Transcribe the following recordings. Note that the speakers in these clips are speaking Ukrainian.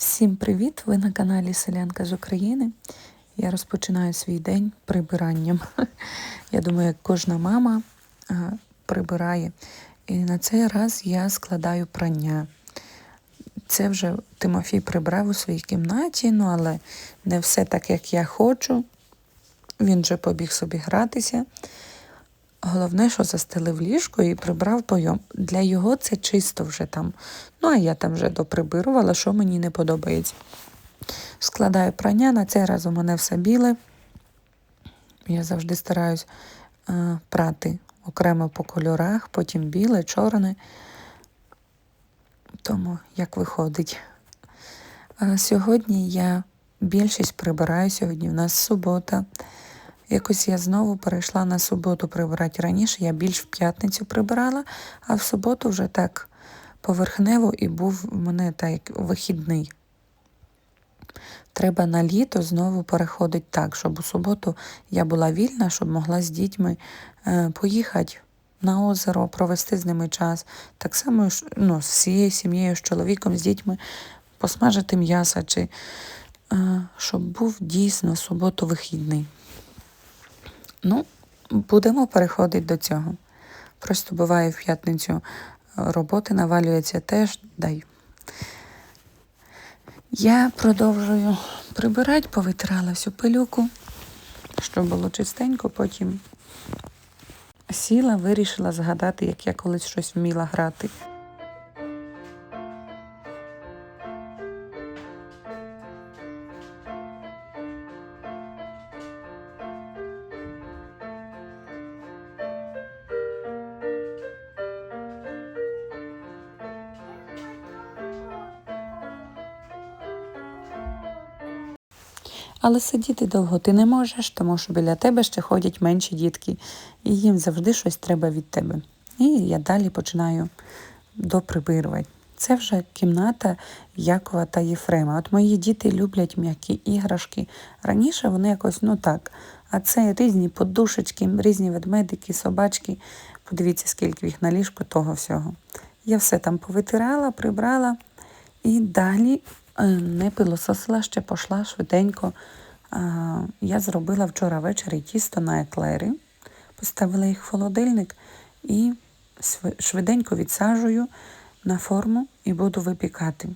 Всім привіт! Ви на каналі Селянка з України. Я розпочинаю свій день прибиранням. Я думаю, як кожна мама прибирає. І на цей раз я складаю прання. Це вже Тимофій прибрав у своїй кімнаті, ну але не все так, як я хочу. Він вже побіг собі гратися. Головне, що застелив ліжко і прибрав пойом. Для його це чисто вже там. Ну, а я там вже доприбирувала, що мені не подобається. Складаю прання, на цей раз у мене все біле. Я завжди стараюсь е, прати окремо по кольорах, потім біле, чорне. Тому як виходить. А сьогодні я більшість прибираю, сьогодні в нас субота. Якось я знову перейшла на суботу прибирати. Раніше я більш в п'ятницю прибирала, а в суботу вже так поверхнево і був у мене так вихідний. Треба на літо знову переходити так, щоб у суботу я була вільна, щоб могла з дітьми е, поїхати на озеро, провести з ними час. Так само ну, з всією сім'єю, з чоловіком, з дітьми, посмажити м'яса, чи е, щоб був дійсно суботу вихідний. Ну, будемо переходити до цього. Просто буває в п'ятницю роботи навалюється теж дай. Я продовжую прибирати, повитирала всю пилюку, щоб було чистенько, потім сіла, вирішила згадати, як я колись щось вміла грати. Але сидіти довго ти не можеш, тому що біля тебе ще ходять менші дітки, і їм завжди щось треба від тебе. І я далі починаю доприбирувати. Це вже кімната Якова та Єфрема. От мої діти люблять м'які іграшки. Раніше вони якось ну так. А це різні подушечки, різні ведмедики, собачки. Подивіться, скільки їх на ліжку того всього. Я все там повитирала, прибрала і далі не пилососила, ще пішла швиденько. Я зробила вчора ввечері тісто на еклери, поставила їх в холодильник і швиденько відсаджую на форму і буду випікати.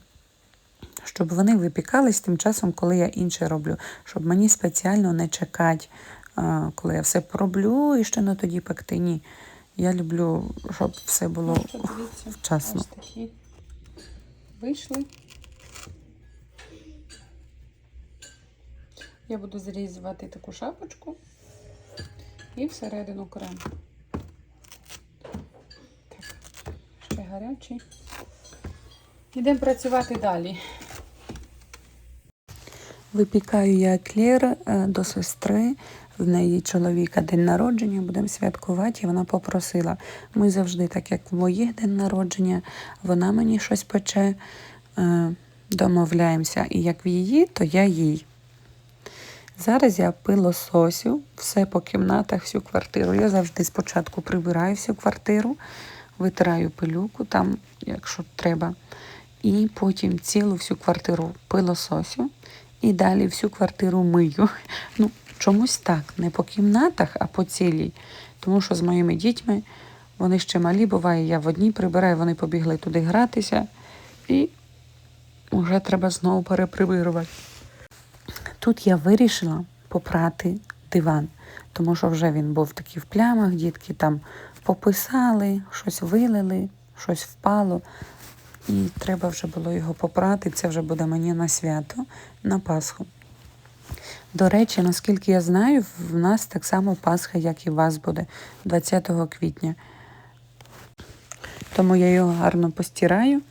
Щоб вони випікались тим часом, коли я інше роблю, щоб мені спеціально не чекати, коли я все пороблю і ще на тоді пекти. Ні. Я люблю, щоб все було ну, вчасно. Вийшли. Я буду зрізувати таку шапочку і всередину крем. Так, ще гарячий. Йдемо працювати далі. Випікаю я еклер е, до сестри. В неї чоловіка день народження, будемо святкувати, і вона попросила. Ми завжди, так як в моїх день народження, вона мені щось пече, е, домовляємося. І як в її, то я їй. Зараз я пилососю все по кімнатах, всю квартиру. Я завжди спочатку прибираю всю квартиру, витираю пилюку там, якщо треба. І потім цілу всю квартиру пилососю і далі всю квартиру мию. Ну, чомусь так, не по кімнатах, а по цілій. Тому що з моїми дітьми вони ще малі, буває, я в одній прибираю, вони побігли туди гратися, і вже треба знову переприбирувати. Тут я вирішила попрати диван, тому що вже він був такий в плямах, дітки там пописали, щось вилили, щось впало. І треба вже було його попрати. Це вже буде мені на свято, на Пасху. До речі, наскільки я знаю, в нас так само Пасха, як і у вас буде 20 квітня. Тому я його гарно постираю.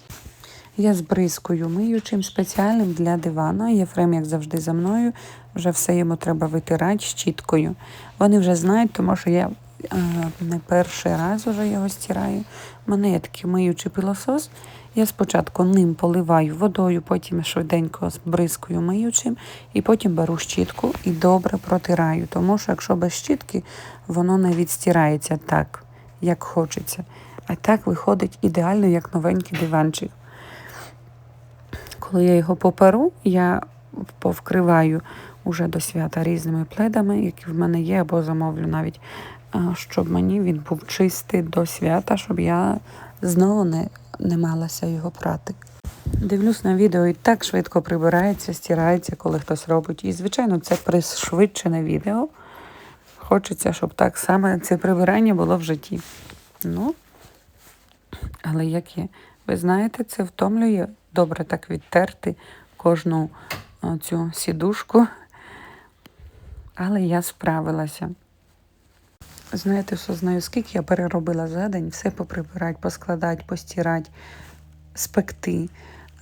Я збризкую миючим спеціальним для дивана. Єфрем, як завжди, за мною. Вже все йому треба витирати щіткою. Вони вже знають, тому що я е, не перший раз вже його стираю. Мене є такий миючий пилосос. Я спочатку ним поливаю водою, потім швиденько збризкую миючим, і потім беру щітку і добре протираю. Тому що якщо без щітки, воно не відстирається так, як хочеться. А так виходить ідеально, як новенький диванчик. Коли я його поперу, я повкриваю уже до свята різними пледами, які в мене є, або замовлю навіть, щоб мені він був чистий до свята, щоб я знову не, не малася його прати. Дивлюсь на відео і так швидко прибирається, стирається, коли хтось робить. І, звичайно, це пришвидшене відео. Хочеться, щоб так само це прибирання було в житті. Ну, але як є. Ви знаєте, це втомлює добре так відтерти кожну цю сідушку. Але я справилася. Знаєте, що знаю, скільки я переробила за день, все поприбирати, поскладати, постирати, спекти.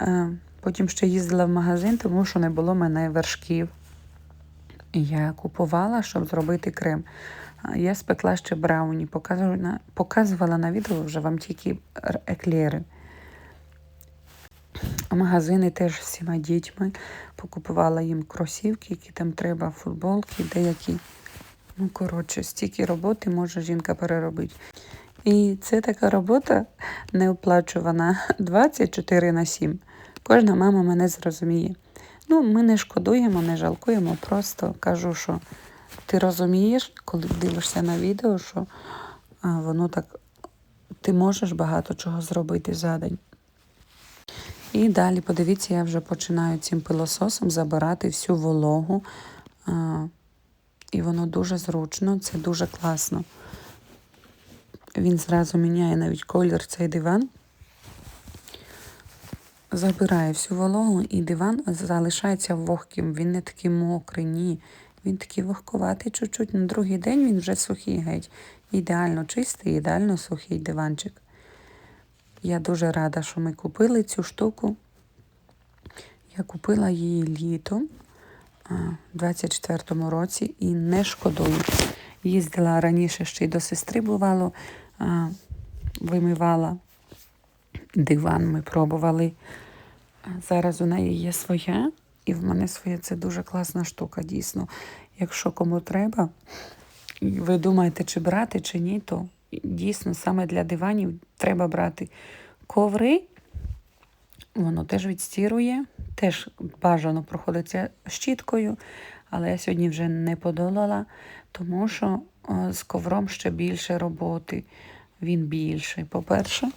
Е, Потім ще їздила в магазин, тому що не було мене вершків. Я купувала, щоб зробити крем. Я спекла ще брауні, показувала на, відео вже вам тільки еклери. Магазини теж всіма дітьми. Покупувала їм кросівки, які там треба, футболки, деякі. Ну, коротше, стільки роботи може жінка переробити. І це така робота неоплачувана 24 на 7. Кожна мама мене зрозуміє. Ну, ми не шкодуємо, не жалкуємо, просто кажу, що ти розумієш, коли дивишся на відео, що воно так, ти можеш багато чого зробити за день. І далі, подивіться, я вже починаю цим пилососом забирати всю вологу. І воно дуже зручно, це дуже класно. Він зразу міняє навіть колір цей диван. Забирає всю вологу, і диван залишається вогким. Він не такий мокрий, ні. Він такий вогкуватий чуть-чуть. На другий день він вже сухий геть. Ідеально чистий, ідеально сухий диванчик. Я дуже рада, що ми купили цю штуку. Я купила її літом в 24-му році і не шкодую. Їздила раніше ще й до сестри бувало, вимивала диван, ми пробували. Зараз у неї є своя, і в мене своє це дуже класна штука, дійсно. Якщо кому треба, ви думаєте, чи брати, чи ні, то дійсно саме для диванів треба брати коври. Воно теж відстірує, теж бажано проходиться щіткою, але я сьогодні вже не подолала, тому що з ковром ще більше роботи. Він більший, по-перше.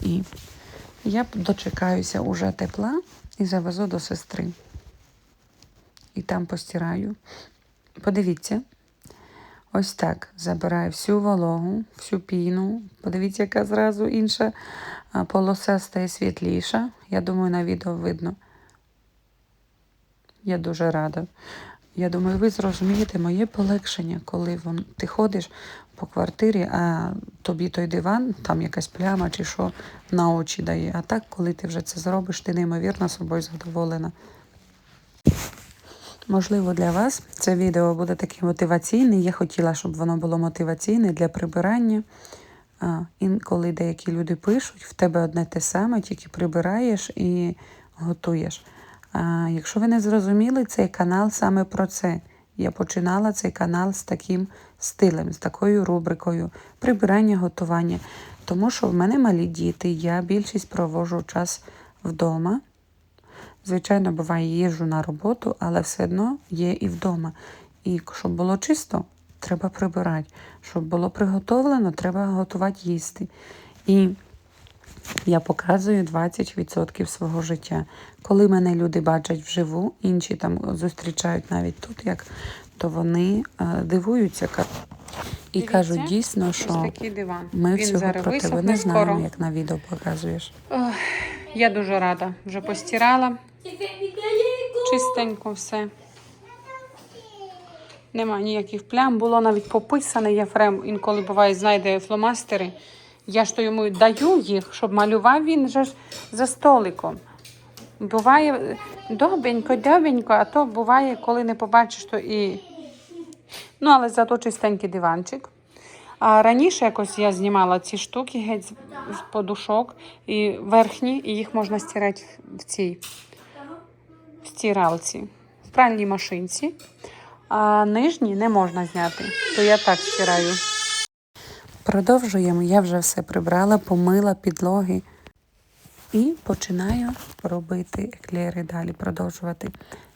І я дочекаюся уже тепла і завезу до сестри. І там постираю. Подивіться. Ось так. Забираю всю вологу, всю піну. Подивіться, яка зразу інша полоса стає світліша. Я думаю, на відео видно. Я дуже рада. Я думаю, ви зрозумієте моє полегшення, коли вон, ти ходиш по квартирі, а тобі той диван, там якась пляма чи що на очі дає. А так, коли ти вже це зробиш, ти неймовірно собою задоволена. Можливо, для вас це відео буде таке мотиваційне. Я хотіла, щоб воно було мотиваційне для прибирання. Інколи деякі люди пишуть, в тебе одне те саме, тільки прибираєш і готуєш. А, якщо ви не зрозуміли, цей канал саме про це. Я починала цей канал з таким стилем, з такою рубрикою прибирання, готування. Тому що в мене малі діти, я більшість провожу час вдома. Звичайно, буває, їжджу на роботу, але все одно є і вдома. І щоб було чисто, треба прибирати. Щоб було приготовлено, треба готувати їсти. І я показую 20% свого життя. Коли мене люди бачать вживу, інші там зустрічають навіть тут, як, то вони е, дивуються і кажуть дійсно, що диван. ми Він всього зараз про тебе висохне не знаємо, скоро. як на відео показуєш. Ох, я дуже рада. Вже постирала. Чистенько все. Нема ніяких плям. Було навіть пописане. Єфрем інколи буває, знайде фломастери. Я ж то йому даю їх, щоб малював він же ж за столиком. Буває добенько, добенько, а то буває, коли не побачиш, то і. Ну, але зато чистенький диванчик. А раніше якось я знімала ці штуки геть з подушок і верхні, і їх можна стирати в цій стиралці, в пральній машинці. А нижні не можна зняти, то я так стираю. Продовжуємо. Я вже все прибрала, помила підлоги. І починаю робити еклери далі, продовжувати.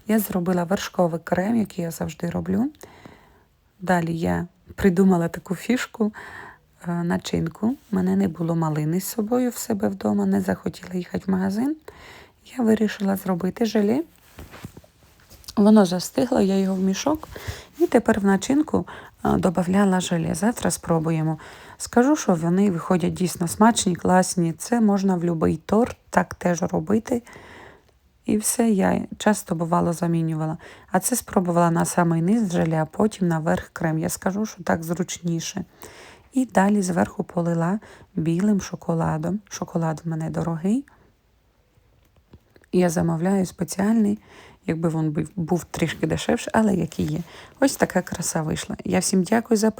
Я зробила вершковий крем, який я завжди роблю. Далі я придумала таку фішку, е, начинку. У мене не було малини з собою в себе вдома, не захотіла їхати в магазин. Я вирішила зробити желе. Воно застигло, я його в мішок і тепер в начинку е, додавала желе. Завтра спробуємо. Скажу, що вони виходять дійсно смачні, класні. Це можна в будь-який торт так теж робити. І все, я часто бувало замінювала. А це спробувала на самий низ желе, а потім наверх крем. Я скажу, що так зручніше. І далі зверху полила білим шоколадом. Шоколад в мене дорогий. Я замовляю спеціальний, якби він був- трішки дешевше, але який є. Ось така краса вийшла. Я всім дякую за